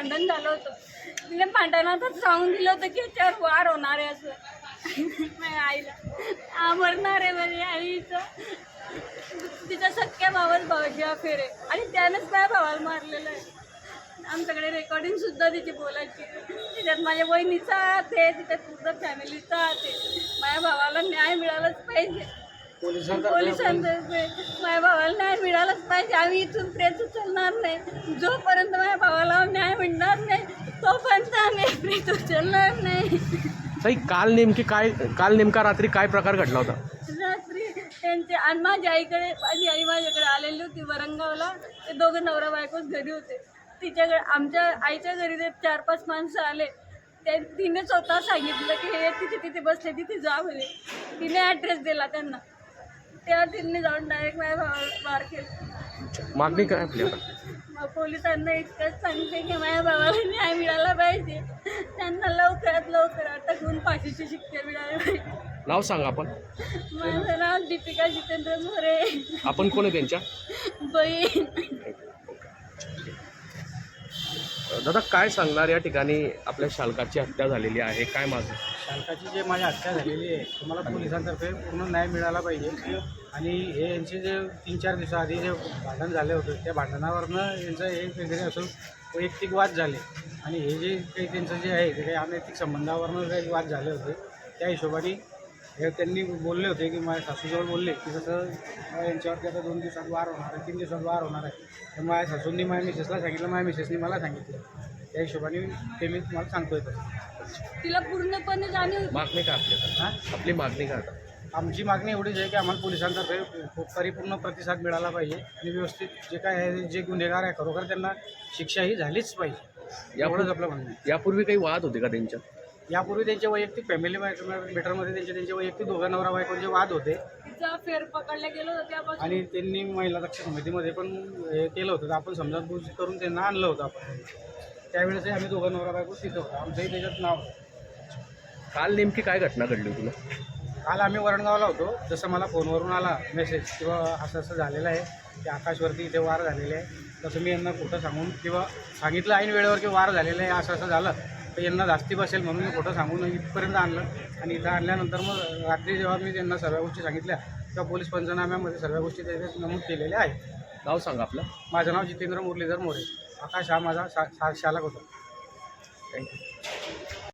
भांडण झालं होतं. तिने भांडणातच सांगून दिलं होतं की याच्यावर वार होणार आहे असं. माझ्या आईला. मरणार आहे म्हणजे आईचं. तिच्या सख्या भावाच अफेर आहे. आणि त्यानंच माझ्या भावाला मारलेलं आहे. आमच्याकडे रेकॉर्डिंग सुद्धा तिची बोलायची. त्याच्यात माझ्या बहिणीचा हात आहे त्याच्यात पूर्ण फॅमिलीचा हात आहे. माझ्या भावाला न्याय मिळालाच पाहिजे. पोलिसांतर्फे माझ्या भावाला न्याय मिळालाच पाहिजे. आम्ही इथून प्रेत उचलणार नाही. जोपर्यंत माझ्या भावाला तोपर्यंत आम्ही प्रेत उचलणार नाही. ताई काल नेमकी काय काल नेमका रात्री काय प्रकार घडला होता? रात्री त्यांचे आणि माझ्या आईकडे माझी आई माझ्याकडे आलेली होती वरंगावला. ते दोघं नवरा बायकोच घरी होते. तिच्याकडे आमच्या आईच्या घरी ते चार पाच माणसं आले. ते तिने स्वतः सांगितलं की हे तिथे तिथे बसले तिथे जा म्हणे. तिने ॲड्रेस दिला त्यांना. तेव्हा तिने जाऊन डायरेक्ट माझ्या भावाला मार केला. मागणी काय आपली आता? पोलिसांना इतकंच सांगते की माझ्या भावाला न्याय मिळाला पाहिजे. त्यांना लवकरात लवकर अटक होऊन फाशीची शिक्षा मिळाली पाहिजे. नाव सांगा आपण. माझं नाव दीपिका जितेंद्र मोरे. आपण कोण आहे त्यांच्या? बहीण. दादा काय सांगणार या ठिकाणी आपल्या शालकाची हत्या झालेली आहे? काय माझं शालकाची जे माझी हत्या झालेली आहे तुम्हाला पोलिसांतर्फे पूर्ण न्याय मिळाला पाहिजे. आणि हे यांचे जे तीन चार दिवसाआधी जे भांडण झाले होते त्या भांडणावरनं यांचं हे वगैरे असून वैयक्तिक वाद झाले. आणि हे जे काही त्यांचं जे आहे ते काही अनैतिक संबंधावरनं काही वाद झाले होते त्या हिशोबाने हे त्यांनी बोलले होते की माझ्या सासूजवळ बोलले की जसं अं, यांच्यावरती आता दोन दिवसात वार होणार आहे तीन दिवसात वार होणार आहे. तर माझ्या सासूंनी माझ्या मिसेसला सांगितलं माझ्या मिसेसनी मला सांगितलं. त्या हिशोबाने ते मी तुम्हाला सांगतोय तसं. तिला पूर्णपणे जाणीव. मागणी काय आपली आता? हां? आपली मागणी काय आता? आमची मागणी एवढीच आहे की आम्हाला पोलिसांतर्फे खूप परिपूर्ण प्रतिसाद मिळाला पाहिजे आणि व्यवस्थित जे काय आहे जे गुन्हेगार आहे खरोखर त्यांना शिक्षा ही झालीच पाहिजे. एवढंच आपलं म्हणणं यापूर्वी काही वाद होते का त्यांच्या यापूर्वी त्यांचे वैयक्तिक फॅमिली मॅटरमध्ये त्यांचे त्यांचे वैयक्तिक दोघं नवरा बायकोचे वाद होते. तिचा फेर पकडला गेलो होतं त्यापासून. आणि त्यांनी महिला रक्षक समितीमध्ये पण हे केलं होतं. तर आपण समजाबूज करून त्यांना आणलं होतं आपण. त्यावेळेसही आम्ही दोघं नवरा बायको तिथं होतो. आमचंही त्याच्यात नाव होतं. काल नेमकी काय घटना घडली तुला काल आम्ही वरणगावला होतो. जसं मला फोनवरून आला मेसेज किंवा असं असं झालेलं आहे की आकाशवरती इथे वार झालेले आहे. तसं मी यांना खोटं सांगून किंवा सांगितलं ऐन वेळेवर की वार झालेलं आहे असं असं झालं. तर यांना जास्ती बसेल म्हणून मी खोटं सांगून इथपर्यंत आणलं. आणि इथं आणल्यानंतर मग रात्री जेव्हा मी त्यांना सर्व गोष्टी सांगितल्या तेव्हा पोलीस पंचनाम्यामध्ये सर्व गोष्टी त्याच्यात नमूद केलेल्या आहेत. नाव सांगा आपलं. माझं नाव जितेंद्र मुरलीधर मोरे. आकाश हा माझा शा शा- शालक होता थँक्यू